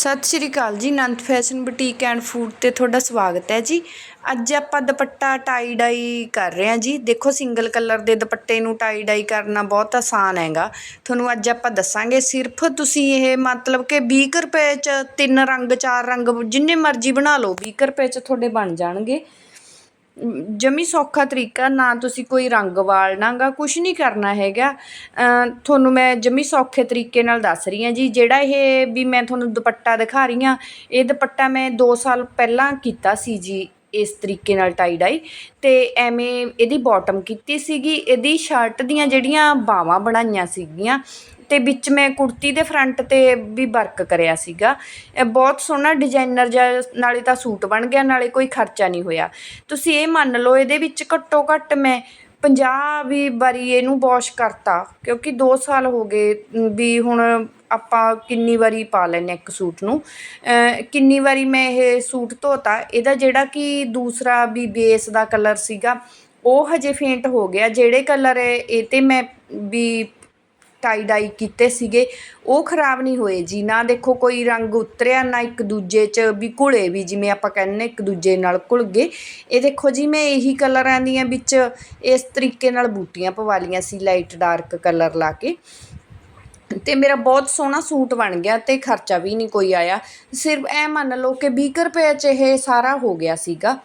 ਸਤਿ ਸ਼੍ਰੀ ਅਕਾਲ ਜੀ Anant fashion boutique and food ਤੇ ਤੁਹਾਡਾ ਸਵਾਗਤ ਹੈ ਜੀ। ਅੱਜ ਆਪਾਂ ਦੁਪੱਟਾ ਟਾਈ ਡਾਈ ਕਰ ਰਹੇ ਹਾਂ ਜੀ। ਦੇਖੋ ਸਿੰਗਲ ਕਲਰ ਦੇ ਦੁਪੱਟੇ ਨੂੰ ਟਾਈ ਡਾਈ ਕਰਨਾ ਬਹੁਤ ਆਸਾਨ ਹੈਗਾ। ਤੁਹਾਨੂੰ ਅੱਜ ਆਪਾਂ ਦੱਸਾਂਗੇ। ਸਿਰਫ ਤੁਸੀਂ ਇਹ ਮਤਲਬ ਕਿ 20 ਕੁ ਰੁਪਏ ਚ ਤਿੰਨ ਰੰਗ, ਚਾਰ ਰੰਗ, ਜਿੰਨੇ ਮਰਜ਼ੀ ਬਣਾ ਲਓ 20 ਕੁ ਰੁਪਏ ਚ ਤੁਹਾਡੇ ਬਣ ਜਾਣਗੇ। ਜਮੀ ਸੌਖਾ ਤਰੀਕਾ, ਨਾ ਤੁਸੀਂ ਕੋਈ ਰੰਗ ਵਾਲਣਾਗਾ ਕੁਛ ਨਹੀਂ ਕਰਨਾ ਹੈਗਾ। ਤੁਹਾਨੂੰ ਮੈਂ ਜਮੀ ਸੌਖੇ ਤਰੀਕੇ ਨਾਲ ਦੱਸ ਰਹੀ ਹਾਂ ਜੀ, ਜਿਹੜਾ ਇਹ ਵੀ ਮੈਂ ਤੁਹਾਨੂੰ ਦੁਪੱਟਾ ਦਿਖਾ ਰਹੀ ਹਾਂ, ਇਹ ਦੁਪੱਟਾ ਮੈਂ ਦੋ ਸਾਲ ਪਹਿਲਾਂ ਕੀਤਾ ਸੀ ਜੀ। ਇਸ ਤਰੀਕੇ ਨਾਲ ਟਾਈ ਡਾਈ ਤੇ ਐਵੇਂ ਇਹਦੀ ਬਾਟਮ ਕੀਤੀ ਸੀਗੀ, ਇਹਦੀ ਸ਼ਰਟ ਦੀਆਂ ਜਿਹੜੀਆਂ ਬਾਹਾਂ ਬਣਾਈਆਂ ਸੀਗੀਆਂ ਤੇ ਵਿੱਚ ਮੈਂ ਕੁੜਤੀ ਦੇ ਫਰੰਟ ਤੇ ਵੀ ਵਰਕ ਕਰਿਆ ਸੀਗਾ। ਇਹ ਬਹੁਤ ਸੋਹਣਾ ਡਿਜ਼ਾਈਨਰ ਜਿਹਾ, ਨਾਲੇ ਤਾਂ ਸੂਟ ਬਣ ਗਿਆ, ਨਾਲੇ ਕੋਈ ਖਰਚਾ ਨਹੀਂ ਹੋਇਆ। ਤੁਸੀਂ ਇਹ ਮੰਨ ਲਓ ਇਹਦੇ ਵਿੱਚ ਘੱਟੋ ਘੱਟ ਮੈਂ 50 ਵੀ ਵਾਰੀ ਇਹਨੂੰ ਵਾਸ਼ ਕਰਤਾ, ਕਿਉਂਕਿ ਦੋ ਸਾਲ ਹੋ ਗਏ ਵੀ ਹੁਣ ਆਪਾਂ ਕਿੰਨੀ ਵਾਰੀ ਪਾ ਲੈਂਦੇ ਇੱਕ ਸੂਟ ਨੂੰ। ਕਿੰਨੀ ਵਾਰੀ ਮੈਂ ਇਹ ਸੂਟ ਧੋਤਾ, ਇਹਦਾ ਜਿਹੜਾ ਕਿ ਦੂਸਰਾ ਵੀ ਬੇਸ ਦਾ ਕਲਰ ਸੀਗਾ, ਉਹ ਹਜੇ ਫੇਂਟ ਹੋ ਗਿਆ। ਜਿਹੜੇ ਕਲਰ ਇਹ ਤੇ ਮੈਂ ਵੀ ਟਾਈ ਡਾਈ ਕੀਤੇ ਸੀਗੇ, ਉਹ ਖਰਾਬ ਨਹੀਂ ਹੋਏ। ਜੀ ਨਾ ਦੇਖੋ ਕੋਈ ਰੰਗ ਉਤਰਿਆ ਨਾ ਇੱਕ ਦੂਜੇ 'ਚ ਵੀ ਘੁਲੇ ਵੀ, ਜਿਵੇਂ ਆਪਾਂ ਕਹਿੰਦੇ ਇੱਕ ਦੂਜੇ ਨਾਲ ਘੁਲ ਗਏ। ਇਹ ਦੇਖੋ ਜੀ, ਮੈਂ ਇਹੀ ਕਲਰਾਂ ਦੀਆਂ ਵਿੱਚ ਇਸ ਤਰੀਕੇ ਨਾਲ ਬੂਟੀਆਂ ਪਵਾ ਲੀਆਂ ਸੀ ਲਾਈਟ ਡਾਰਕ ਕਲਰ ਲਾ ਕੇ। ਤੇ ਮੇਰਾ ਬਹੁਤ ਸੋਹਣਾ ਸੂਟ ਬਣ ਗਿਆ ਤੇ ਖਰਚਾ ਵੀ ਨਹੀਂ ਕੋਈ ਆਇਆ। ਸਿਰਫ ਐ ਮੰਨ ਲਓ ਕਿ 20 ਕੁ ਰੁਪਏ 'ਚ ਇਹ ਸਾਰਾ ਹੋ ਗਿਆ ਸੀਗਾ।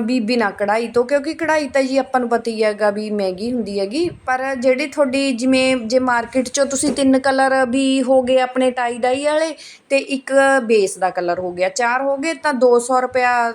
ਵੀ ਬਿਨਾਂ ਕਢਾਈ ਤੋਂ, ਕਿਉਂਕਿ ਕਢਾਈ ਤਾਂ ਜੀ ਆਪਾਂ ਨੂੰ ਪਤਾ ਹੀ ਹੈਗਾ ਵੀ ਮਹਿੰਗੀ ਹੁੰਦੀ ਹੈਗੀ, ਪਰ ਜਿਹੜੀ ਤੁਹਾਡੀ ਜਿਵੇਂ, ਜੇ ਮਾਰਕੀਟ 'ਚੋਂ ਤੁਸੀਂ ਤਿੰਨ ਕਲਰ ਵੀ ਹੋ ਗਏ ਆਪਣੇ ਟਾਈ ਡਾਈ ਵਾਲੇ ਅਤੇ ਇੱਕ ਬੇਸ ਦਾ ਕਲਰ ਹੋ ਗਿਆ, ਚਾਰ ਹੋ ਗਏ, ਤਾਂ ਦੋ ਸੌ ਰੁਪਇਆ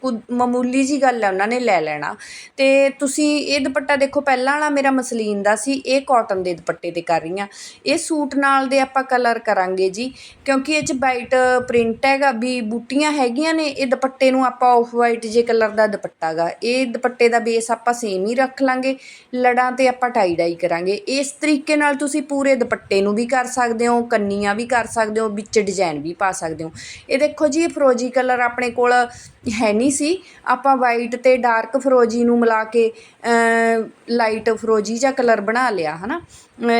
ਕੁ ਮਾਮੂਲੀ ਜਿਹੀ ਗੱਲ ਹੈ, ਉਹਨਾਂ ਨੇ ਲੈ ਲੈਣਾ। ਅਤੇ ਤੁਸੀਂ ਇਹ ਦੁਪੱਟਾ ਦੇਖੋ, ਪਹਿਲਾਂ ਵਾਲਾ ਮੇਰਾ ਮਸਲੀਨ ਦਾ ਸੀ, ਇਹ ਕੋਟਨ ਦੇ ਦੁਪੱਟੇ ਤੇ ਕਰ ਰਹੀ ਹਾਂ। ਇਹ ਸੂਟ ਨਾਲ ਦੇ ਆਪਾਂ ਕਲਰ ਕਰਾਂਗੇ ਜੀ, ਕਿਉਂਕਿ ਇਹ ਚ ਵਾਈਟ ਪ੍ਰਿੰਟ ਹੈਗਾ, ਵੀ ਬੂਟੀਆਂ ਹੈਗੀਆਂ ਨੇ, ਇਹ ਦੁਪੱਟੇ ਨੂੰ ਆਪਾਂ ਆਫ ਵਾਈਟ ਜੇ ਕਲਰ ਦਾ ਦੁਪੱਟਾ ਗਾ। ਇਹ ਦੁਪੱਟੇ ਦਾ ਬੇਸ ਆਪਾਂ ਸੇਮ ਹੀ ਰੱਖ ਲਾਂਗੇ, ਲੜਾਂ ਤੇ ਆਪਾਂ ਟਾਈ ਡਾਈ ਕਰਾਂਗੇ। ਇਸ ਤਰੀਕੇ ਨਾਲ ਤੁਸੀਂ ਪੂਰੇ ਦੁਪੱਟੇ ਨੂੰ ਵੀ ਕਰ ਸਕਦੇ ਹੋ, ਕੰਨੀਆਂ ਵੀ ਕਰ ਸਕਦੇ ਹੋ, ਵਿੱਚ ਡਿਜ਼ਾਈਨ ਵੀ ਪਾ ਸਕਦੇ ਹੋ। ਇਹ ਦੇਖੋ ਜੀ, ਇਹ ਫਰੋਜੀ ਕਲਰ ਆਪਣੇ ਕੋਲ ਹੈ ਨਹੀਂ ਸੀ। ਆਪਾਂ ਵਾਈਟ ਤੇ ਡਾਰਕ ਫਰੋਜੀ ਨੂੰ ਮਿਲਾ ਕੇ ਲਾਈਟ ਫਰੋਜੀ ਜਾਂ ਕਲਰ ਬਣਾ ਲਿਆ ਹਨਾ? ਅਮ,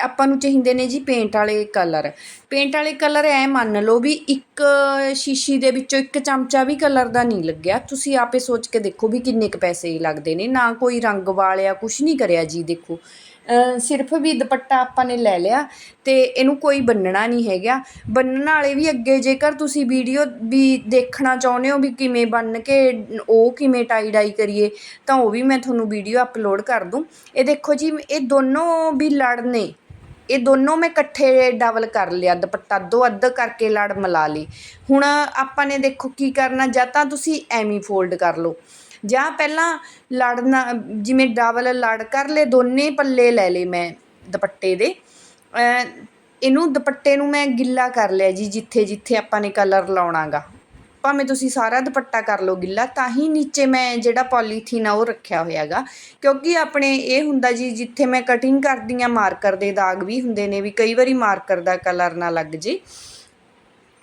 ਆਪਾਂ ਨੂੰ ਚਾਹੀਦੇ ਨੇ ਜੀ ਪੇਂਟ ਵਾਲੇ ਕਲਰ ਪੇਂਟ ਵਾਲੇ ਕਲਰ ਐ ਮੰਨ ਲਓ ਵੀ ਇੱਕ ਸ਼ੀਸ਼ੀ ਦੇ ਵਿੱਚੋਂ ਇੱਕ ਚਮਚਾ ਵੀ ਕਲਰ ਦਾ ਨਹੀਂ ਲੱਗਿਆ। ਤੁਸੀਂ ਆਪੇ ਸੋਚ ਕੇ ਦੇਖੋ ਵੀ ਕਿੰਨੇ ਕੁ ਪੈਸੇ ਲੱਗਦੇ ਨੇ। ਨਾ ਕੋਈ ਰੰਗ ਵਾਲਿਆ ਕੁਝ ਨਹੀਂ ਕਰਿਆ ਜੀ ਦੇਖੋ। ਸਿਰਫ ਵੀ ਦੁਪੱਟਾ ਆਪਾਂ ਨੇ ਲੈ ਲਿਆ ਅਤੇ ਇਹਨੂੰ ਕੋਈ ਬੰਨਣਾ ਨਹੀਂ ਹੈਗਾ। ਬੰਨਣ ਵਾਲੇ ਵੀ ਅੱਗੇ ਜੇਕਰ ਤੁਸੀਂ ਵੀਡੀਓ ਵੀ ਦੇਖਣਾ ਚਾਹੁੰਦੇ ਹੋ ਵੀ ਕਿਵੇਂ ਬੰਨ੍ਹ ਕੇ ਉਹ ਕਿਵੇਂ ਟਾਈ ਡਾਈ ਕਰੀਏ, ਤਾਂ ਉਹ ਵੀ ਮੈਂ ਤੁਹਾਨੂੰ ਵੀਡੀਓ ਅਪਲੋਡ ਕਰ ਦੂੰ। ਇਹ ਦੇਖੋ ਜੀ, ਇਹ ਦੋਨੋਂ ਵੀ ਲੜ ਨੇ। ਇਹ ਦੋਨੋਂ ਮੈਂ ਇਕੱਠੇ ਡਬਲ ਕਰ ਲਿਆ ਦੁਪੱਟਾ ਅੱਧੋ ਅੱਧ ਕਰਕੇ ਲੜ ਮਿਲਾ ਲਈ। ਹੁਣ ਆਪਾਂ ਨੇ ਦੇਖੋ ਕੀ ਕਰਨਾ, ਜਾਂ ਤਾਂ ਤੁਸੀਂ ਐਵੇਂ ਫੋਲਡ ਕਰ ਲਓ। ਜਾਂ ਪਹਿਲਾਂ ਲੜਨਾ, ਜਿਵੇਂ ਡਬਲ ਲੜ ਕਰ ਲਏ, ਦੋਨੇ ਪੱਲੇ ਲੈ ਲਏ ਮੈਂ ਦੁਪੱਟੇ ਦੇ। ਇਹਨੂੰ ਦੁਪੱਟੇ ਨੂੰ ਮੈਂ ਗਿੱਲਾ ਕਰ ਲਿਆ ਜੀ, ਜਿੱਥੇ ਜਿੱਥੇ ਆਪਾਂ ਨੇ ਕਲਰ ਲਾਉਣਾ ਗਾ ਭਾਵੇਂ ਤੁਸੀਂ ਸਾਰਾ ਦੁਪੱਟਾ ਕਰ ਲਓ ਗਿੱਲਾ, ਤਾਂ ਹੀ ਨੀਚੇ ਮੈਂ ਜਿਹੜਾ ਪੋਲੀਥੀਨ ਆ ਉਹ ਰੱਖਿਆ ਹੋਇਆ ਹੋਇਆਗਾ। ਕਿਉਂਕਿ ਆਪਣੇ ਇਹ ਹੁੰਦਾ ਜੀ, ਜਿੱਥੇ ਮੈਂ ਕਟਿੰਗ ਕਰਦੀ ਆ ਮਾਰਕਰ ਦੇ ਦਾਗ ਵੀ ਹੁੰਦੇ ਨੇ ਵੀ ਕਈ ਵਾਰੀ ਮਾਰਕਰ ਦਾ ਕਲਰ ਨਾ ਲੱਗ ਜੇ।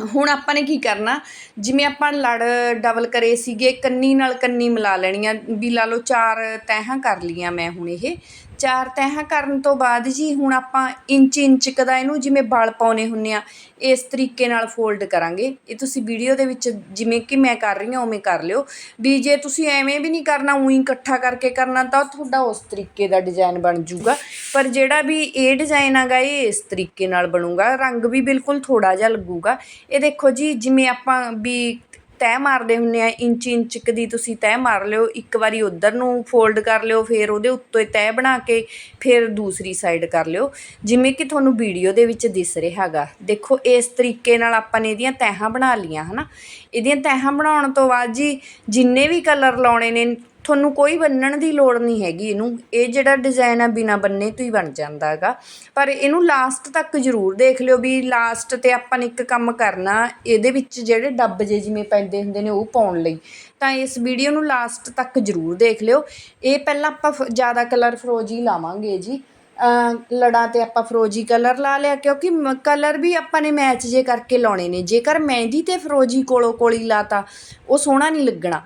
ਹੁਣ ਆਪਾਂ ਨੇ ਕੀ ਕਰਨਾ? ਜਿਵੇਂ ਆਪਾਂ ਲੜ ਡਬਲ ਕਰੇ ਸੀਗੇ, ਕੰਨੀ ਨਾਲ ਕੰਨੀ ਮਿਲਾ ਲੈਣੀਆਂ, ਵੀ ਲਾ ਲਓ ਚਾਰ ਤੈਹਾਂ ਕਰ ਲਈਆਂ ਮੈਂ ਹੁਣ ਇਹ। ਚਾਰ ਤੈਹਾਂ ਕਰਨ ਤੋਂ ਬਾਅਦ ਜੀ ਹੁਣ ਆਪਾਂ ਇੰਚ ਇੰਚ ਕਦਾ ਇਹਨੂੰ ਜਿਵੇਂ ਬਲ ਪਾਉਨੇ ਹੁੰਨੇ ਆ, ਇਸ ਤਰੀਕੇ ਨਾਲ ਫੋਲਡ ਕਰਾਂਗੇ। ਇਹ ਤੁਸੀਂ ਵੀਡੀਓ ਦੇ ਵਿੱਚ ਜਿਵੇਂ ਕਿ ਮੈਂ ਕਰ ਰਹੀ ਹਾਂ, ਉਵੇਂ ਕਰ ਲਿਓ। ਵੀ ਜੇ ਤੁਸੀਂ ਐਵੇਂ ਵੀ ਨਹੀਂ ਕਰਨਾ, ਉਹੀ ਇਕੱਠਾ ਕਰਕੇ ਕਰਨਾ, ਤਾਂ ਤੁਹਾਡਾ ਉਸ ਤਰੀਕੇ ਦਾ ਡਿਜ਼ਾਈਨ ਬਣ ਜਾਊਗਾ। ਪਰ ਜਿਹੜਾ ਵੀ ਇਹ ਡਿਜ਼ਾਈਨ ਹੈਗਾ, ਇਹ ਇਸ ਤਰੀਕੇ ਨਾਲ ਬਣੂਗਾ। ਰੰਗ ਵੀ ਬਿਲਕੁਲ ਥੋੜਾ ਜਿਹਾ ਲੱਗੂਗਾ। ਇਹ ਦੇਖੋ ਜੀ, ਜਿਵੇਂ ਆਪਾਂ ਵੀ ਤੈਅ ਮਾਰਦੇ ਹੁੰਨੇ ਆ, ਇੰਚ ਇੰਚ ਕੁ ਦੀ ਤੁਸੀਂ ਤੈਅ ਮਾਰ ਲਿਓ, ਇੱਕ ਵਾਰੀ ਉਧਰ ਨੂੰ ਫੋਲਡ ਕਰ ਲਿਓ, ਫਿਰ ਉਹਦੇ ਉੱਤੇ ਤੈਅ ਬਣਾ ਕੇ ਫਿਰ ਦੂਸਰੀ ਸਾਈਡ ਕਰ ਲਿਓ। ਜਿਵੇਂ ਕਿ ਤੁਹਾਨੂੰ ਵੀਡੀਓ ਦੇ ਵਿੱਚ ਦਿਸ ਰਿਹਾ ਹੈਗਾ। ਦੇਖੋ, ਇਸ ਤਰੀਕੇ ਨਾਲ ਆਪਾਂ ਨੇ ਇਹਦੀਆਂ ਤੈਹਾਂ ਬਣਾ ਲੀਆਂ, ਹਨਾ? ਇਹਦੀਆਂ ਤੈਹਾਂ ਬਣਾਉਣ ਤੋਂ ਬਾਅਦ ਜੀ, ਜਿੰਨੇ ਵੀ ਕਲਰ ਲਾਉਣੇ ਨੇ ਤੁਹਾਨੂੰ ਕੋਈ ਬੰਨਣ ਦੀ ਲੋੜ ਨਹੀਂ ਹੈਗੀ ਇਹਨੂੰ। ਇਹ ਜਿਹੜਾ ਡਿਜ਼ਾਈਨ ਆ ਬਿਨਾ ਬੰਨੇ ਤੋਂ ਹੀ ਬਣ ਜਾਂਦਾ ਹੈਗਾ। ਪਰ ਇਹਨੂੰ ਲਾਸਟ ਤੱਕ ਜ਼ਰੂਰ ਦੇਖ ਲਿਓ ਵੀ ਲਾਸਟ ਤੇ ਆਪਾਂ ਨੇ ਇੱਕ ਕੰਮ ਕਰਨਾ ਇਹਦੇ ਵਿੱਚ ਜਿਹੜੇ ਡੱਬ ਜੇ ਜਿਵੇਂ ਪੈਂਦੇ ਹੁੰਦੇ ਨੇ ਉਹ ਪਾਉਣ ਲਈ। ਤਾਂ ਇਸ ਵੀਡੀਓ ਨੂੰ ਲਾਸਟ ਤੱਕ ਜ਼ਰੂਰ ਦੇਖ ਲਿਓ। ਇਹ ਪਹਿਲਾਂ ਆਪਾਂ ਫ- ਜ਼ਿਆਦਾ ਕਲਰ ਫਰੋਜੀ ਲਾਵਾਂਗੇ ਜੀ। ਅ, ਲੜਾਂ ਤੇ ਆਪਾਂ ਫਰੋਜੀ ਕਲਰ ਲਾ ਲਿਆ ਕਿਉਂਕਿ ਕਲਰ ਵੀ ਆਪਾਂ ਨੇ ਮੈਚ ਜੇ ਕਰਕੇ ਲਾਉਣੇ ਨੇ। ਜੇਕਰ ਮਹਿੰਦੀ ਤੇ ਫਰੋਜੀ ਕੋਲੋਂ ਕੋਲੀ ਲਾਤਾ ਉਹ ਸੋਹਣਾ ਨਹੀਂ ਲੱਗਣਾ।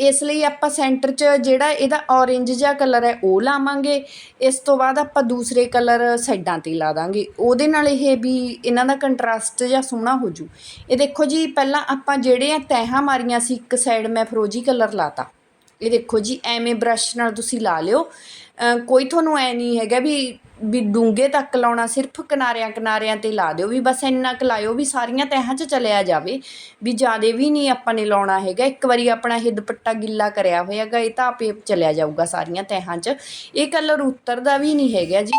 ਇਸ ਲਈ ਆਪਾਂ ਸੈਂਟਰ 'ਚ ਜਿਹੜਾ ਇਹਦਾ ਔਰੇਂਜ ਜਿਹਾ ਕਲਰ ਹੈ, ਉਹ ਲਾਵਾਂਗੇ। ਇਸ ਤੋਂ ਬਾਅਦ ਆਪਾਂ ਦੂਸਰੇ ਕਲਰ ਸਾਈਡਾਂ 'ਤੇ ਲਾ ਦਾਂਗੇ। ਉਹਦੇ ਨਾਲ ਇਹ ਵੀ ਇਹਨਾਂ ਦਾ ਕੰਟਰਾਸਟ ਜਿਹਾ ਸੋਹਣਾ ਹੋ ਜੂ। ਇਹ ਦੇਖੋ ਜੀ, ਪਹਿਲਾਂ ਆਪਾਂ ਜਿਹੜੇ ਆ ਤੈਹਾਂ ਮਾਰੀਆਂ ਸੀ, ਇੱਕ ਸਾਈਡ ਮੈਂ ਫਰੋਜੀ ਕਲਰ ਲਾਤਾ। ਇਹ ਦੇਖੋ ਜੀ, ਐਵੇਂ ਬ੍ਰਸ਼ ਨਾਲ ਤੁਸੀਂ ਲਾ ਲਿਓ। ਕੋਈ ਤੁਹਾਨੂੰ ਐ ਨਹੀਂ ਹੈਗਾ ਵੀ ਵੀ ਡੂੰਘੇ ਤੱਕ ਲਾਉਣਾ, ਸਿਰਫ ਕਿਨਾਰਿਆਂ ਕਿਨਾਰਿਆਂ ਤੇ ਲਾ ਦਿਓ ਵੀ, ਬਸ ਇੰਨਾ ਕੁ ਲਾਇਓ ਵੀ ਸਾਰੀਆਂ ਤਹਿਾਂ 'ਚ ਚਲਿਆ ਜਾਵੇ ਵੀ ਜ਼ਿਆਦਾ ਵੀ ਨਹੀਂ ਆਪਾਂ ਨੇ ਲਾਉਣਾ ਹੈਗਾ। ਇੱਕ ਵਾਰੀ ਆਪਣਾ ਇਹ ਦੁਪੱਟਾ ਗਿੱਲਾ ਕਰਿਆ ਹੋਇਆਗਾ, ਇਹ ਤਾਂ ਆਪੇ ਚਲਿਆ ਜਾਊਗਾ ਸਾਰੀਆਂ ਤਹਿਾਂ 'ਚ। ਇਹ ਕਲਰ ਉਤਰਦਾ ਵੀ ਨਹੀਂ ਹੈਗਾ ਜੀ।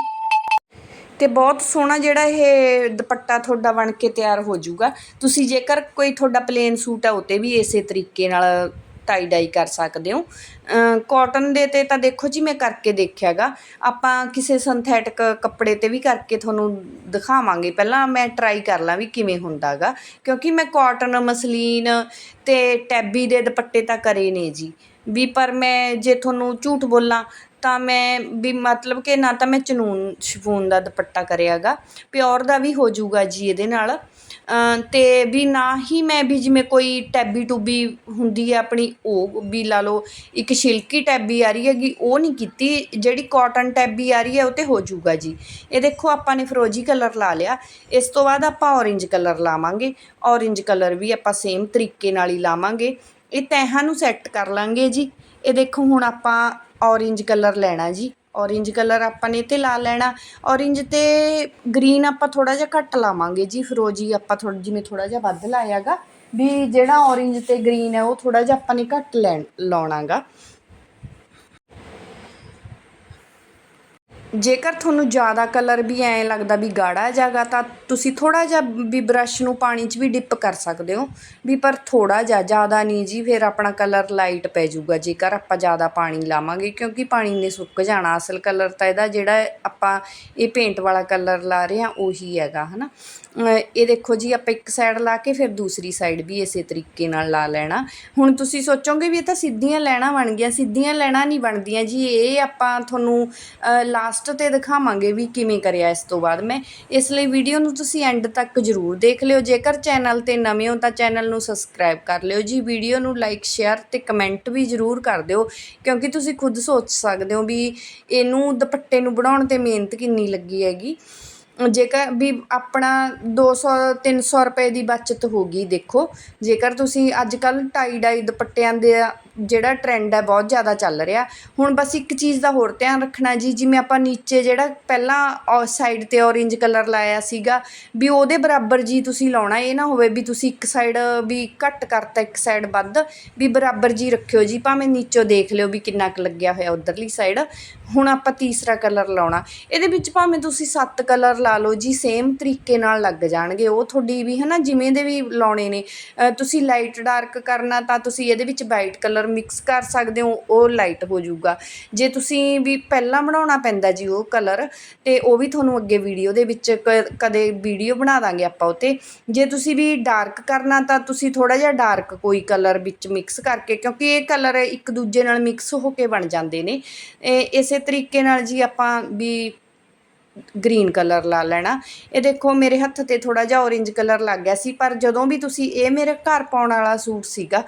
ਤੇ ਬਹੁਤ ਸੋਹਣਾ ਜਿਹੜਾ ਇਹ ਦੁਪੱਟਾ ਤੁਹਾਡਾ ਬਣ ਕੇ ਤਿਆਰ ਹੋ ਜਾਊਗਾ। ਤੁਸੀਂ ਜੇਕਰ ਕੋਈ ਤੁਹਾਡਾ ਪਲੇਨ ਸੂਟ ਆ ਉਤੇ ਵੀ ਇਸੇ ਤਰੀਕੇ ਨਾਲ ਟਾਈ ਡਾਈ ਕਰ ਸਕਦੇ ਹੋ। ਕਾਟਨ ਦੇ ਤੇ ਤਾਂ ਦੇਖੋ ਜੀ ਮੈਂ ਕਰਕੇ ਦੇਖਿਆਗਾ। ਆਪਾਂ ਕਿਸੇ ਸਿੰਥੈਟਿਕ ਕੱਪੜੇ ਤੇ ਵੀ ਕਰਕੇ ਤੁਹਾਨੂੰ ਦਿਖਾਵਾਂਗੇ। ਪਹਿਲਾਂ ਮੈਂ ਟਰਾਈ ਕਰ ਲਾਂ ਵੀ ਕਿਵੇਂ ਹੁੰਦਾਗਾ। ਕਿਉਂਕਿ ਮੈਂ ਕਾਟਨ ਮਸਲੀਨ ਤੇ ਟੈਬੀ ਦੇ ਦੁਪੱਟੇ ਤਾਂ ਕਰੇ ਨੇ ਜੀ। ਵੀ ਪਰ ਮੈਂ ਜੇ ਤੁਹਾਨੂੰ ਝੂਠ ਬੋਲਾਂ ਤਾਂ ਮੈਂ ਵੀ ਮਤਲਬ ਕਿ ਨਾ ਤਾਂ ਮੈਂ ਚਨੂਨ, ਸ਼ਫੂਨ ਦਾ ਦੁਪੱਟਾ ਕਰਿਆਗਾ। ਪਿਓਰ ਦਾ ਵੀ ਹੋ ਜਾਊਗਾ ਜੀ ਇਹਦੇ ਨਾਲ। ਅਤੇ ਵੀ ਨਾ ਹੀ ਮੈਂ ਵੀ ਜਿਵੇਂ ਕੋਈ ਟੈਬੀ ਟੂਬੀ ਹੁੰਦੀ ਹੈ ਆਪਣੀ, ਉਹ ਵੀ ਲਾ ਲਓ, ਇੱਕ ਸ਼ਿਲਕੀ ਟੈਬੀ ਆ ਰਹੀ ਹੈਗੀ, ਉਹ ਨਹੀਂ ਕੀਤੀ, ਜਿਹੜੀ ਕੋਟਨ ਟੈਬੀ ਆ ਰਹੀ ਹੈ, ਉਹ ਤੇ ਹੋ ਜਾਊਗਾ ਜੀ। ਇਹ ਦੇਖੋ, ਆਪਾਂ ਨੇ ਫਰੋਜੀ ਕਲਰ ਲਾ ਲਿਆ, ਇਸ ਤੋਂ ਬਾਅਦ ਆਪਾਂ ਔਰੇਂਜ ਕਲਰ ਲਾਵਾਂਗੇ। ਔਰੇਂਜ ਕਲਰ ਵੀ ਆਪਾਂ ਸੇਮ ਤਰੀਕੇ ਨਾਲ ਹੀ ਲਾਵਾਂਗੇ। ਇਹ ਤੈਹਾਂ ਨੂੰ ਸੈੱਟ ਕਰ ਲਾਂਗੇ ਜੀ। ਇਹ ਦੇਖੋ, ਹੁਣ ਆਪਾਂ ਔਰੇਂਜ ਕਲਰ ਲੈਣਾ ਜੀ। ਔਰੇਂਜ ਕਲਰ ਆਪਾਂ ਨੇ ਤੇ ਲਾ ਲੈਣਾ। ਔਰੇਂਜ ਤੇ ਗ੍ਰੀਨ ਆਪਾਂ ਥੋੜ੍ਹਾ ਜਿਹਾ ਘੱਟ ਲਾਵਾਂਗੇ ਜੀ। ਫਿਰੋਜੀ ਆਪਾਂ ਥੋੜਾ ਜਿਵੇਂ ਥੋੜ੍ਹਾ ਜਿਹਾ ਵੱਧ ਲਾਇਆ ਗਾ ਵੀ ਜਿਹੜਾ ਔਰੇਂਜ ਤੇ ਗ੍ਰੀਨ ਹੈ, ਉਹ ਥੋੜ੍ਹਾ ਜਿਹਾ ਆਪਾਂ ਨੇ ਘੱਟ ਲੈਣ ਲਾਉਣਾਗਾ ਜੇਕਰ ਤੁਹਾਨੂੰ ਜ਼ਿਆਦਾ ਕਲਰ ਵੀ ਐਂ ਲੱਗਦਾ ਵੀ ਗਾੜਾ ਜਾਗਾ ਤਾਂ ਤੁਸੀਂ ਥੋੜਾ ਜਿਹਾ ਵੀ ਬ੍ਰਸ਼ ਨੂੰ ਪਾਣੀ 'ਚ ਵੀ ਡਿਪ ਕਰ ਸਕਦੇ ਹੋ। ਵੀ ਪਰ ਥੋੜਾ ਜਿਹਾ, ਜ਼ਿਆਦਾ ਨਹੀਂ ਜੀ, ਫਿਰ ਆਪਣਾ ਕਲਰ ਲਾਈਟ ਪੈ ਜਾਊਗਾ, ਜੇਕਰ ਆਪਾਂ ਜ਼ਿਆਦਾ ਪਾਣੀ ਲਾਵਾਂਗੇ, ਕਿਉਂਕਿ ਪਾਣੀ ਨੇ ਸੁੱਕ ਜਾਣਾ। ਅਸਲ ਕਲਰ ਤਾਂ ਇਹਦਾ ਜਿਹੜਾ ਆਪਾਂ ਇਹ ਪੇਂਟ ਵਾਲਾ ਕਲਰ ਲਾ ਰਹੇ ਹਾਂ, ਉਹੀ ਹੈਗਾ, ਹਨਾ। ਅਹ ਇਹ ਦੇਖੋ ਜੀ, ਆਪਾਂ ਇੱਕ ਸਾਈਡ ਲਾ ਕੇ ਫਿਰ ਦੂਸਰੀ ਸਾਈਡ ਵੀ ਇਸੇ ਤਰੀਕੇ ਨਾਲ ਲਾ ਲੈਣਾ। ਹੁਣ ਤੁਸੀਂ ਸੋਚੋਗੇ ਵੀ ਇਹ ਤਾਂ ਸਿੱਧੀਆਂ ਲੈਣਾ ਬਣ ਗਿਆ ਸਿੱਧੀਆਂ ਲੈਣਾ ਨਹੀਂ ਬਣਦੀਆਂ ਜੀ, ਇਹ ਆਪਾਂ ਤੁਹਾਨੂੰ ਲਾਸਟ ਤੇ ਦਿਖਾਵਾਂਗੇ ਵੀ ਕਿਵੇਂ ਕਰਿਆ ਇਸ ਤੋਂ ਬਾਅਦ। ਮੈਂ ਇਸ ਲਈ ਵੀਡੀਓ ਨੂੰ ਤੁਸੀਂ ਐਂਡ ਤੱਕ ਜ਼ਰੂਰ ਦੇਖ ਲਿਓ। ਜੇਕਰ ਚੈਨਲ ਤੇ ਨਵੇਂ ਹੋ ਤਾਂ ਚੈਨਲ ਨੂੰ ਸਬਸਕ੍ਰਾਈਬ ਕਰ ਲਿਓ ਜੀ। ਵੀਡੀਓ ਨੂੰ ਲਾਈਕ, ਸ਼ੇਅਰ ਤੇ ਕਮੈਂਟ ਵੀ ਜ਼ਰੂਰ ਕਰ ਦਿਓ, ਕਿਉਂਕਿ ਤੁਸੀਂ ਖੁਦ ਸੋਚ ਸਕਦੇ ਹੋ ਵੀ ਇਹਨੂੰ ਦੁਪੱਟੇ ਨੂੰ ਬਣਾਉਣ ਤੇ ਮਿਹਨਤ ਕਿੰਨੀ ਲੱਗੀ ਹੈਗੀ। ਜੇਕਰ ਵੀ ਆਪਣਾ ਦੋ ਸੌ, ਤਿੰਨ ਸੌ ਰੁਪਏ ਦੀ ਬੱਚਤ ਹੋ ਗਈ, ਦੇਖੋ। ਜੇਕਰ ਤੁਸੀਂ ਅੱਜ ਕੱਲ੍ਹ ਟਾਈ ਡਾਈ ਦੁਪੱਟਿਆਂ ਦੇ ਜਿਹੜਾ ਟਰੈਂਡ ਹੈ, ਬਹੁਤ ਜ਼ਿਆਦਾ ਚੱਲ ਰਿਹਾ। ਹੁਣ ਬਸ ਇੱਕ ਚੀਜ਼ ਦਾ ਹੋਰ ਧਿਆਨ ਰੱਖਣਾ ਜੀ, ਜਿਵੇਂ ਆਪਾਂ ਨੀਚੇ ਜਿਹੜਾ ਪਹਿਲਾਂ ਔ ਸਾਈਡ ਤੇ ਔਰੇਂਜ ਕਲਰ ਲਾਇਆ ਸੀਗਾ, ਵੀ ਉਹਦੇ ਬਰਾਬਰ ਜੀ ਤੁਸੀਂ ਲਾਉਣਾ, ਇਹ ਨਾ ਹੋਵੇ ਵੀ ਤੁਸੀਂ ਇੱਕ ਸਾਈਡ ਵੀ ਘੱਟ ਕਰਤਾ, ਇੱਕ ਸਾਈਡ ਵੱਧ, ਵੀ ਬਰਾਬਰ ਜੀ ਰੱਖਿਓ ਜੀ। ਭਾਵੇਂ ਨੀਚੋਂ ਦੇਖ ਲਿਓ ਵੀ ਕਿੰਨਾ ਕੁ ਲੱਗਿਆ ਹੋਇਆ ਉਧਰਲੀ ਸਾਈਡ ਹੁਣ ਆਪਾਂ ਤੀਸਰਾ ਕਲਰ ਲਾਉਣਾ। ਇਹਦੇ ਵਿੱਚ ਭਾਵੇਂ ਤੁਸੀਂ ਸੱਤ ਕਲਰ ਲਾ ਲਓ ਜੀ ਸੇਮ ਤਰੀਕੇ ਨਾਲ ਲੱਗ ਜਾਣਗੇ। ਉਹ ਤੁਹਾਡੀ ਵੀ ਹਨਾ, ਜਿਵੇਂ ਦੇ ਵੀ ਲਾਉਣੇ ਨੇ। ਤੁਸੀਂ ਲਾਈਟ ਡਾਰਕ ਕਰਨਾ ਤਾਂ ਤੁਸੀਂ ਇਹਦੇ ਵਿੱਚ ਵਾਈਟ ਕਲਰ ਮਿਕਸ ਕਰ ਸਕਦੇ ਹੋ, ਉਹ ਲਾਈਟ ਹੋ ਜਾਊਗਾ। ਜੇ ਤੁਸੀਂ ਵੀ ਪਹਿਲਾਂ ਬਣਾਉਣਾ ਪੈਂਦਾ ਜੀ ਉਹ ਕਲਰ ਤੇ ਉਹ ਵੀ ਤੁਹਾਨੂੰ ਅੱਗੇ ਵੀਡੀਓ ਦੇ ਵਿੱਚ ਕ- ਕਦੇ ਵੀਡੀਓ ਬਣਾ ਦਾਂਗੇ ਆਪਾਂ ਉਤੇ ਜੇ ਤੁਸੀਂ ਵੀ ਡਾਰਕ ਕਰਨਾ ਤਾਂ ਤੁਸੀਂ ਥੋੜਾ ਜਿਹਾ ਡਾਰਕ ਕੋਈ ਕਲਰ ਵਿੱਚ ਮਿਕਸ ਕਰਕੇ, ਕਿਉਂਕਿ ਇਹ ਕਲਰ ਇੱਕ ਦੂਜੇ ਨਾਲ ਮਿਕਸ ਹੋ ਕੇ ਬਣ ਜਾਂਦੇ ਨੇ। ਇਸੇ ਤਰੀਕੇ ਨਾਲ ਜੀ ਆਪਾਂ ਵੀ ਗ੍ਰੀਨ ਕਲਰ ਲਾ ਲੈਣਾ। ਇਹ ਦੇਖੋ ਮੇਰੇ ਹੱਥ ਤੇ ਥੋੜਾ ਜਿਹਾ orange ਕਲਰ ਲੱਗ ਗਿਆ ਸੀ ਪਰ ਜਦੋਂ ਵੀ ਤੁਸੀਂ ਇਹ ਮੇਰੇ ਘਰ ਪਾਉਣ ਵਾਲਾ ਸੂਟ ਸੀਗਾ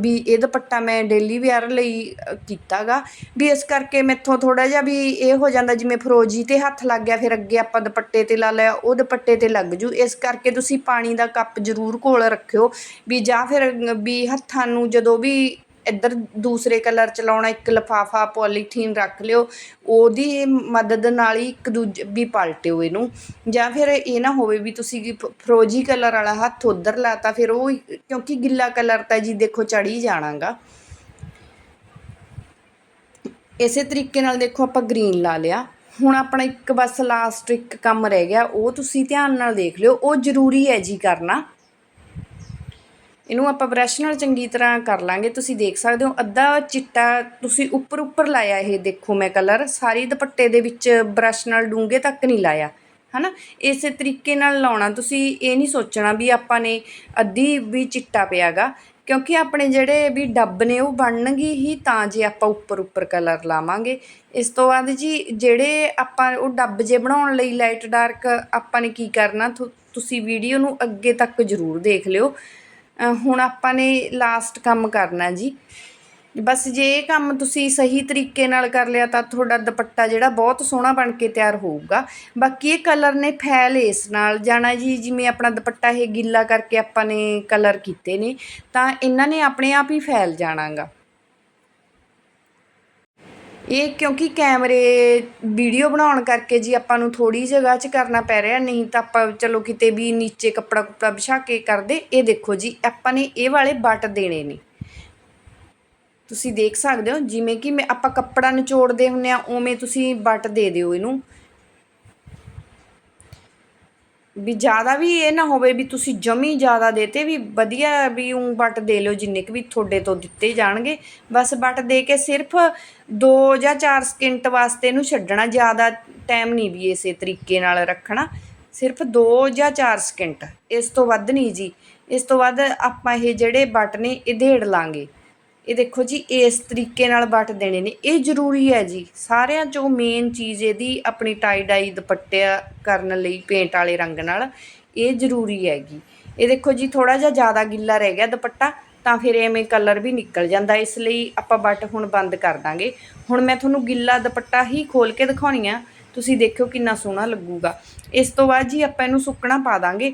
ਵੀ ਇਹ ਦੁਪੱਟਾ ਮੈਂ ਡੇਲੀ ਵੇਅਰ ਲਈ ਅ, ਕੀਤਾਗਾ ਵੀ ਇਸ ਕਰਕੇ ਮੈਥੋਂ ਥੋੜਾ ਜਿਹਾ ਵੀ ਇਹ ਹੋ ਜਾਂਦਾ ਜਿਵੇਂ ਫਰੋਜੀ ਤੇ ਹੱਥ ਲੱਗ ਗਿਆ ਫਿਰ ਅੱਗੇ ਆਪਾਂ ਦੁਪੱਟੇ ਤੇ ਲਾ ਲਿਆ ਉਹ ਦੁਪੱਟੇ ਤੇ ਲੱਗ ਜੂ। ਇਸ ਕਰਕੇ ਤੁਸੀਂ ਪਾਣੀ ਦਾ ਕੱਪ ਜ਼ਰੂਰ ਕੋਲ ਰੱਖਿਓ ਵੀ ਜਾਂ ਫਿਰ ਵੀ ਹੱਥਾਂ ਨੂੰ ਜਦੋਂ ਵੀ ਇੱਧਰ ਦੂਸਰੇ ਕਲਰ ਚ ਲਾਉਣਾ, ਇੱਕ ਲਿਫਾਫਾ ਪੋਲੀਥੀਨ ਰੱਖ ਲਿਓ, ਉਹਦੀ ਮਦਦ ਨਾਲ ਹੀ ਇੱਕ ਦੂਜੇ, ਵੀ ਪਲਟਿਓ ਇਹਨੂੰ। ਜਾਂ ਫਿਰ ਇਹ ਨਾ ਹੋਵੇ ਵੀ ਤੁਸੀਂ ਫਰੋਜੀ ਕਲਰ ਵਾਲਾ ਹੱਥ ਉਧਰ ਲਾਤਾ, ਫਿਰ ਉਹ ਕਿਉਂਕਿ ਗਿੱਲਾ ਕਲਰ ਤਾਂ ਜੀ ਦੇਖੋ ਚੜੀ ਜਾਣਾਗਾ। ਇਸੇ ਤਰੀਕੇ ਨਾਲ ਦੇਖੋ ਆਪਾਂ ਗ੍ਰੀਨ ਲਾ ਲਿਆ। ਹੁਣ ਆਪਣਾ ਇੱਕ ਬਸ ਲਾਸਟ ਇੱਕ ਕੰਮ ਰਹਿ ਗਿਆ, ਉਹ ਤੁਸੀਂ ਧਿਆਨ ਨਾਲ ਦੇਖ ਲਿਓ, ਉਹ ਜ਼ਰੂਰੀ ਹੈ ਜੀ ਕਰਨਾ। ਇਹਨੂੰ ਆਪਾਂ ਬ੍ਰਸ਼ ਨਾਲ ਚੰਗੀ ਤਰ੍ਹਾਂ ਕਰ ਲਾਂਗੇ। ਤੁਸੀਂ ਦੇਖ ਸਕਦੇ ਹੋ, ਅੱਧਾ ਚਿੱਟਾ ਤੁਸੀਂ ਉੱਪਰ ਉੱਪਰ ਲਾਇਆ ਇਹ, ਦੇਖੋ ਮੈਂ ਕਲਰ ਸਾਰੀ ਦੁਪੱਟੇ ਦੇ ਵਿੱਚ ਬ੍ਰਸ਼ ਨਾਲ ਡੂੰਘੇ ਤੱਕ ਨਹੀਂ ਲਾਇਆ, ਹਨਾ? ਇਸੇ ਤਰੀਕੇ ਨਾਲ ਲਾਉਣਾ, ਤੁਸੀਂ ਇਹ ਨਹੀਂ ਸੋਚਣਾ ਵੀ ਆਪਾਂ ਨੇ ਅੱਧੀ ਵੀ ਚਿੱਟਾ ਪਿਆਗਾ, ਕਿਉਂਕਿ ਆਪਣੇ ਜਿਹੜੇ ਵੀ ਡੱਬ ਨੇ ਉਹ ਬਣਨਗੇ ਹੀ, ਤਾਂ ਜੇ ਆਪਾਂ ਉੱਪਰ ਉੱਪਰ ਕਲਰ ਲਾਵਾਂਗੇ। ਇਸ ਤੋਂ ਬਾਅਦ ਜੀ, ਜਿਹੜੇ ਆਪਾਂ ਉਹ ਡੱਬ ਜੇ ਬਣਾਉਣ ਲਈ ਲਾਈਟ ਡਾਰਕ ਆਪਾਂ ਨੇ ਕੀ ਕਰਨਾ ਤੁਸੀਂ ਵੀਡੀਓ ਨੂੰ ਅੱਗੇ ਤੱਕ ਜ਼ਰੂਰ ਦੇਖ ਲਿਓ। ਹੁਣ ਆਪਾਂ ਨੇ ਲਾਸਟ ਕੰਮ ਕਰਨਾ ਜੀ। ਬਸ ਜੇ ਇਹ ਕੰਮ ਤੁਸੀਂ ਸਹੀ ਤਰੀਕੇ ਨਾਲ ਕਰ ਲਿਆ ਤਾਂ ਤੁਹਾਡਾ ਦੁਪੱਟਾ ਜਿਹੜਾ ਬਹੁਤ ਸੋਹਣਾ ਬਣ ਕੇ ਤਿਆਰ ਹੋਊਗਾ। ਬਾਕੀ ਇਹ ਕਲਰ ਨੇ ਫੈਲ ਇਸ ਨਾਲ। ਜਾਣਾ ਜੀ, ਜਿਵੇਂ ਆਪਣਾ ਦੁਪੱਟਾ ਇਹ ਗਿੱਲਾ ਕਰਕੇ ਆਪਾਂ ਨੇ ਕਲਰ ਕੀਤੇ ਨੇ, ਤਾਂ ਇਹਨਾਂ ਨੇ ਆਪਣੇ ਆਪ ਹੀ ਫੈਲ ਜਾਣਾਗਾ। ਇਹ ਕਿਉਂਕਿ ਕੈਮਰੇ, ਵੀਡੀਓ ਬਣਾਉਣ ਕਰਕੇ ਜੀ ਆਪਾਂ ਨੂੰ ਥੋੜ੍ਹੀ ਜਗ੍ਹਾ 'ਚ ਕਰਨਾ ਪੈ ਰਿਹਾ, ਨਹੀਂ ਤਾਂ ਆਪਾਂ ਚਲੋ ਕਿਤੇ ਵੀ ਨੀਚੇ ਕੱਪੜਾ ਕੁਪੜਾ ਵਿਛਾ ਕੇ ਕਰਦੇ, ਇਹ ਦੇਖੋ ਜੀ, ਆਪਾਂ ਨੇ ਇਹ ਵਾਲੇ ਬੱਟ ਦੇਣੇ ਨੇ। ਤੁਸੀਂ ਦੇਖ ਸਕਦੇ ਹੋ, ਜਿਵੇਂ ਕਿ ਮੈਂ ਆਪਾਂ ਕੱਪੜਾ ਨਿਚੋੜਦੇ ਹੁੰਨੇ ਆ ਉਵੇਂ ਤੁਸੀਂ ਬੱਟ ਦੇ ਦਿਓ ਇਹਨੂੰ। ਵੀ ਜ਼ਿਆਦਾ ਵੀ ਇਹ ਨਾ ਹੋਵੇ ਵੀ ਤੁਸੀਂ ਜਮੀ ਜ਼ਿਆਦਾ ਦੇਤੇ ਵੀ ਵਧੀਆ ਵੀ ਉਂ ਬੱਟ ਦੇ ਲਿਓ ਜਿੰਨੇ ਕੁ ਵੀ ਤੁਹਾਡੇ ਤੋਂ ਦਿੱਤੇ ਜਾਣਗੇ। ਬਸ ਬੱਟ ਦੇ ਕੇ ਸਿਰਫ 2 ਜਾਂ 4 ਸਕਿੰਟ ਵਾਸਤੇ ਇਹਨੂੰ ਛੱਡਣਾ, ਜ਼ਿਆਦਾ ਟਾਈਮ ਨਹੀਂ ਵੀ ਇਸੇ ਤਰੀਕੇ ਨਾਲ ਰੱਖਣਾ। ਸਿਰਫ 2 ਜਾਂ 4 ਸਕਿੰਟ। ਇਸ ਤੋਂ ਵੱਧ ਨਹੀਂ ਜੀ। ਇਸ ਤੋਂ ਵੱਧ ਆਪਾਂ ਇਹ ਜਿਹੜੇ ਬੱਟ ਨੇ ਇਹ ਢੇੜ ਲਾਂਗੇ। ਇਹ ਦੇਖੋ ਜੀ ਇਸ ਤਰੀਕੇ ਨਾਲ ਵੱਟ ਦੇਣੇ ਨੇ। ਇਹ ਜ਼ਰੂਰੀ ਹੈ ਜੀ, ਸਾਰਿਆਂ ਚੋਂ ਮੇਨ ਚੀਜ਼ ਇਹਦੀ ਆਪਣੀ ਟਾਈ ਡਾਈ ਦੁਪੱਟਿਆ ਕਰਨ ਲਈ ਪੇਂਟ ਵਾਲੇ ਰੰਗ ਨਾਲ, ਇਹ ਜ਼ਰੂਰੀ ਹੈਗੀ। ਇਹ ਦੇਖੋ ਜੀ ਥੋੜਾ ਜਿਹਾ ਜ਼ਿਆਦਾ ਗਿੱਲਾ ਰਹਿ ਗਿਆ ਦੁਪੱਟਾ, ਤਾਂ ਫਿਰ ਐਵੇਂ ਕਲਰ ਵੀ ਨਿਕਲ ਜਾਂਦਾ, ਇਸ ਲਈ ਆਪਾਂ ਬੱਟ ਹੁਣ ਬੰਦ ਕਰ ਦਾਂਗੇ। ਹੁਣ ਮੈਂ ਤੁਹਾਨੂੰ ਗਿੱਲਾ ਦੁਪੱਟਾ ਹੀ ਖੋਲ ਕੇ ਦਿਖਾਉਣੀ ਆ, ਤੁਸੀਂ ਦੇਖਿਓ ਕਿੰਨਾ ਸੋਹਣਾ ਲੱਗੂਗਾ। ਇਸ ਤੋਂ ਬਾਅਦ ਜੀ ਆਪਾਂ ਇਹਨੂੰ ਸੁੱਕਣਾ ਪਾ ਦਾਂਗੇ।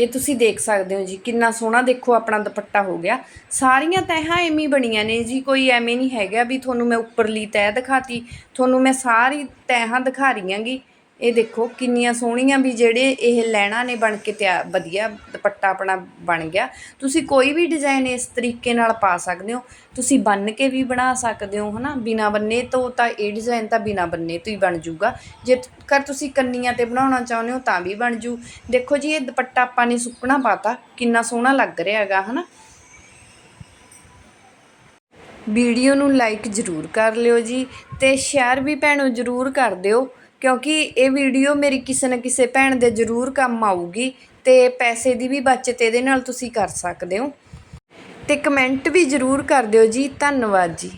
ਇਹ ਤੁਸੀਂ ਦੇਖ ਸਕਦੇ ਹੋ ਜੀ, ਕਿੰਨਾ ਸੋਹਣਾ ਦੇਖੋ ਆਪਣਾ ਦੁਪੱਟਾ ਹੋ ਗਿਆ। ਸਾਰੀਆਂ ਤਹਾਂ ਐਵੇਂ ਬਣੀਆਂ ਨੇ ਜੀ, ਕੋਈ ਐਵੇਂ ਨਹੀਂ ਹੈਗਾ ਵੀ ਤੁਹਾਨੂੰ ਮੈਂ ਉੱਪਰਲੀ ਤਹਿ ਦਿਖਾਤੀ, ਤੁਹਾਨੂੰ ਮੈਂ ਸਾਰੀ ਤਹਾਂ ਦਿਖਾ ਰਹੀ ਆਂਗੀ ਇਹ ਦੇਖੋ ਕਿੰਨੀਆਂ ਸੋਹਣੀਆਂ ਵੀ ਜਿਹੜੇ ਇਹ ਲੈਣਾ ਨੇ ਬਣ ਕੇ ਤਿਆ, ਵਧੀਆ ਦੁਪੱਟਾ ਆਪਣਾ ਬਣ ਗਿਆ। ਤੁਸੀਂ ਕੋਈ ਵੀ ਡਿਜ਼ਾਈਨ ਇਸ ਤਰੀਕੇ ਨਾਲ ਪਾ ਸਕਦੇ ਹੋ। ਤੁਸੀਂ ਬੰਨ ਕੇ ਵੀ ਬਣਾ ਸਕਦੇ ਹੋ, ਹਨਾ? ਬਿਨਾ ਬੰਨੇ ਤੋਂ ਤਾਂ ਇਹ ਡਿਜ਼ਾਈਨ ਤਾਂ ਬਿਨਾ ਬੰਨੇ ਤੋਂ ਹੀ ਬਣ ਜਾਊਗਾ ਜੇਕਰ ਤੁਸੀਂ ਕੰਨੀਆਂ ਤੇ ਬਣਾਉਣਾ ਚਾਹੁੰਦੇ ਹੋ ਤਾਂ ਵੀ ਬਣ ਜੂ। ਦੇਖੋ ਜੀ, ਇਹ ਦੁਪੱਟਾ ਆਪਾਂ ਨੇ ਸੁੱਕਣਾ ਪਾਤਾ। ਕਿੰਨਾ ਸੋਹਣਾ ਲੱਗ ਰਿਹਾ ਹੈਗਾ, ਹਨਾ? ਵੀਡੀਓ ਨੂੰ ਲਾਈਕ ਜ਼ਰੂਰ ਕਰ ਲਿਓ ਜੀ ਤੇ ਸ਼ੇਅਰ ਵੀ ਭੈਣੋ ਜ਼ਰੂਰ ਕਰ ਦਿਓ। ਕਿਉਂਕਿ ਇਹ ਵੀਡੀਓ ਮੇਰੀ ਕਿਸੇ ਨਾ ਕਿਸੇ ਭੈਣ ਦੇ ਜ਼ਰੂਰ ਕੰਮ ਆਊਗੀ ਤੇ ਪੈਸੇ ਦੀ ਵੀ ਬਚਤ ਇਹਦੇ ਨਾਲ ਤੁਸੀਂ ਕਰ ਸਕਦੇ ਹੋ। ਤੇ ਕਮੈਂਟ ਵੀ ਜ਼ਰੂਰ ਕਰ ਦਿਓ ਜੀ। ਧੰਨਵਾਦ ਜੀ।